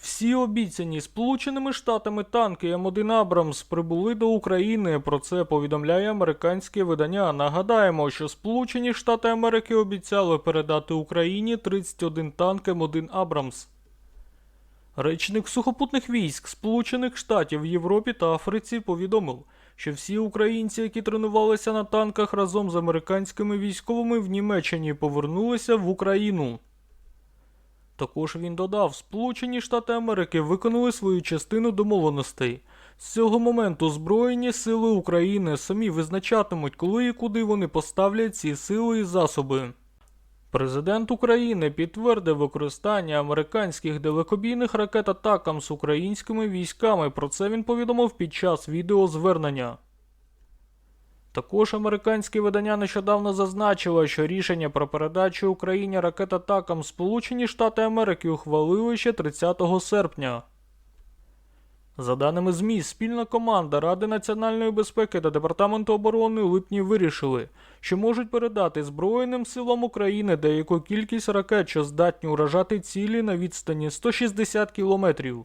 Всі обіцяні Сполученими Штатами танки М1 Абрамс прибули до України. Про це повідомляє американське видання. Нагадаємо, що Сполучені Штати Америки обіцяли передати Україні 31 танк М1 Абрамс. Речник сухопутних військ Сполучених Штатів в Європі та Африці повідомив, що всі українці, які тренувалися на танках разом з американськими військовими в Німеччині, повернулися в Україну. Також він додав, Сполучені Штати Америки виконали свою частину домовленостей. З цього моменту Збройні сили України самі визначатимуть, коли і куди вони поставлять ці сили і засоби. Президент України підтвердив використання американських далекобійних ракет атакам з українськими військами. Про це він повідомив під час відеозвернення. Також американське видання нещодавно зазначило, що рішення про передачу Україні ракет атакам Сполучені Штати Америки ухвалили ще 30 серпня. За даними ЗМІ, спільна команда Ради національної безпеки та Департаменту оборони у липні вирішили, що можуть передати Збройним силам України деяку кількість ракет, що здатні уражати цілі на відстані 160 кілометрів.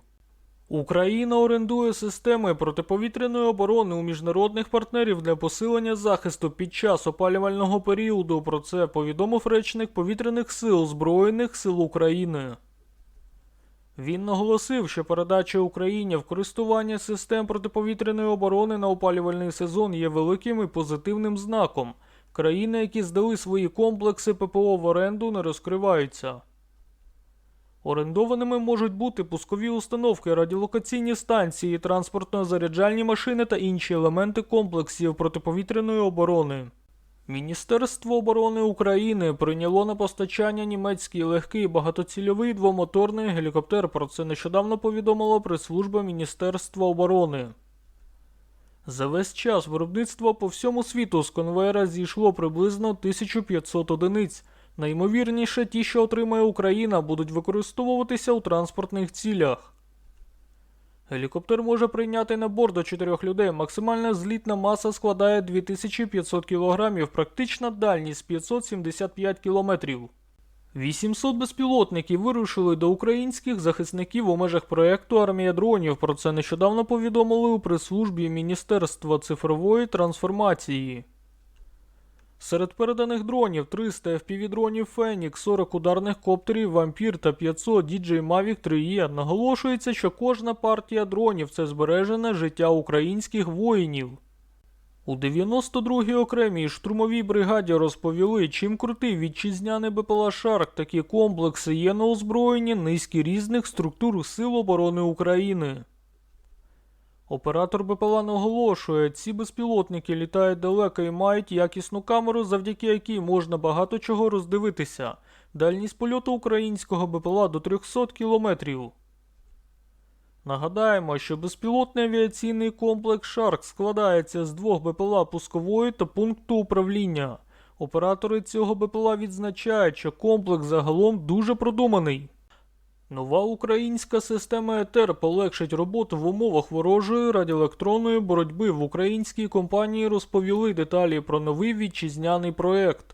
Україна орендує системи протиповітряної оборони у міжнародних партнерів для посилення захисту під час опалювального періоду. Про це повідомив речник повітряних сил Збройних сил України. Він наголосив, що передача Україні в користування систем протиповітряної оборони на опалювальний сезон є великим і позитивним знаком. Країни, які здали свої комплекси ППО в оренду, не розкриваються. Орендованими можуть бути пускові установки, радіолокаційні станції, транспортно-заряджальні машини та інші елементи комплексів протиповітряної оборони. Міністерство оборони України прийняло на постачання німецький легкий багатоцільовий двомоторний гелікоптер. Про це нещодавно повідомила прес-служба Міністерства оборони. За весь час виробництва по всьому світу з конвейера зійшло приблизно 1500 одиниць. Найімовірніше, ті, що отримає Україна, будуть використовуватися у транспортних цілях. Гелікоптер може прийняти на борт до 4 людей. Максимальна злітна маса складає 2500 кг, практична дальність 575 км. 800 безпілотників вирушили до українських захисників у межах проєкту Армія дронів. Про це нещодавно повідомили у прес-службі Міністерства цифрової трансформації. Серед переданих дронів 300 FPV-дронів Фенікс, 40 ударних коптерів Вампір та 500 DJI Mavic 3E. Наголошується, що кожна партія дронів це збережене життя українських воїнів. У 92-й окремій штурмовій бригаді розповіли, чим крутий вітчизняний БПЛА Шарк такі комплекси є на озброєнні низки різних структур Сил оборони України. Оператор БПЛА наголошує, ці безпілотники літають далеко і мають якісну камеру, завдяки якій можна багато чого роздивитися. Дальність польоту українського БПЛА до 300 кілометрів. Нагадаємо, що безпілотний авіаційний комплекс Шарк складається з двох БПЛА пускової та пункту управління. Оператори цього БПЛА відзначають, що комплекс загалом дуже продуманий. Нова українська система ЕТЕР полегшить роботу в умовах ворожої радіоелектронної боротьби. В українській компанії розповіли деталі про новий вітчизняний проект.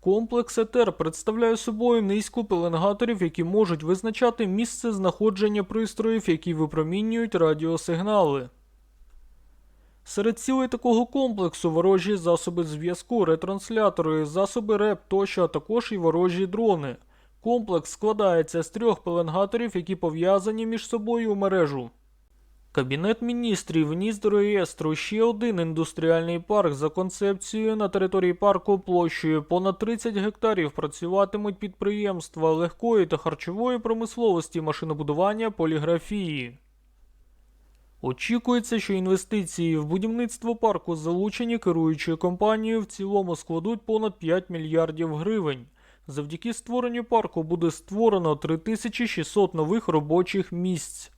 Комплекс ЕТЕР представляє собою низку пеленгаторів, які можуть визначати місце знаходження пристроїв, які випромінюють радіосигнали. Серед цілей такого комплексу ворожі засоби зв'язку, ретранслятори, засоби РЕП тощо, а також і ворожі дрони. Комплекс складається з трьох пеленгаторів, які пов'язані між собою у мережу. Кабінет міністрів вніс до реєстру ще один індустріальний парк за концепцією на території парку площею понад 30 гектарів працюватимуть підприємства легкої та харчової промисловості, машинобудування, поліграфії. Очікується, що інвестиції в будівництво парку залучені керуючою компанією в цілому складуть понад 5 мільярдів гривень. Завдяки створенню парку буде створено 3600 нових робочих місць.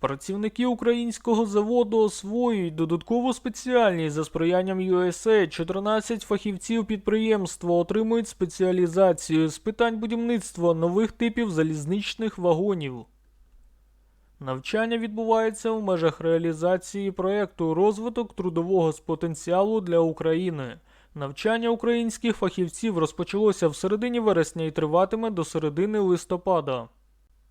Працівники українського заводу освоюють додаткову спеціальність за сприянням USA. 14 фахівців підприємства отримують спеціалізацію з питань будівництва нових типів залізничних вагонів. Навчання відбувається в межах реалізації проєкту розвиток трудового з потенціалу для України. Навчання українських фахівців розпочалося в середині вересня і триватиме до середини листопада.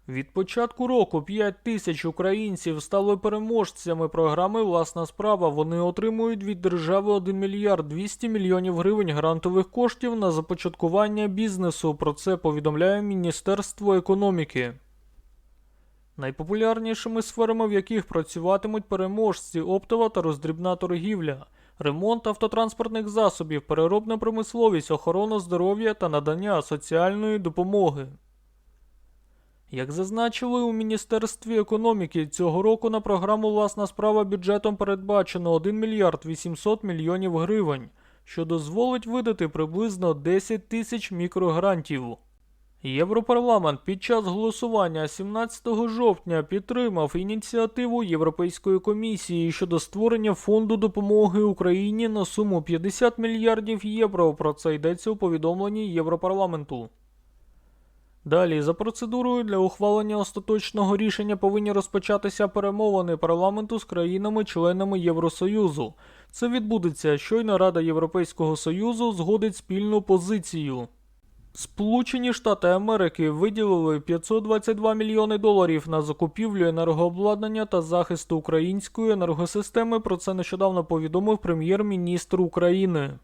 Від початку року 5 тисяч українців стали переможцями програми Власна справа. Вони отримують від держави 1 мільярд 200 мільйонів гривень грантових коштів на започаткування бізнесу. Про це повідомляє Міністерство економіки. Найпопулярнішими сферами, в яких працюватимуть переможці, оптова та роздрібна торгівля, ремонт автотранспортних засобів, переробна промисловість, охорона здоров'я та надання соціальної допомоги. Як зазначили у Міністерстві економіки, цього року на програму Власна справа бюджетом передбачено 1 мільярд 800 мільйонів гривень, що дозволить видати приблизно 10 тисяч мікрогрантів. Європарламент під час голосування 17 жовтня підтримав ініціативу Європейської комісії щодо створення фонду допомоги Україні на суму 50 мільярдів євро. Про це йдеться у повідомленні Європарламенту. Далі, за процедурою для ухвалення остаточного рішення повинні розпочатися перемовини парламенту з країнами-членами Євросоюзу. Це відбудеться, щойно Рада Європейського Союзу згодить спільну позицію. Сполучені Штати Америки виділили 522 мільйони доларів на закупівлю енергообладнання та захисту української енергосистеми. Про це нещодавно повідомив прем'єр-міністр України.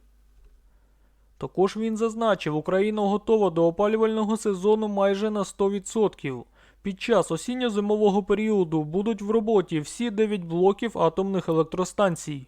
Також він зазначив, Україна готова до опалювального сезону майже на 100%. Під час осінньо-зимового періоду будуть в роботі всі 9 блоків атомних електростанцій.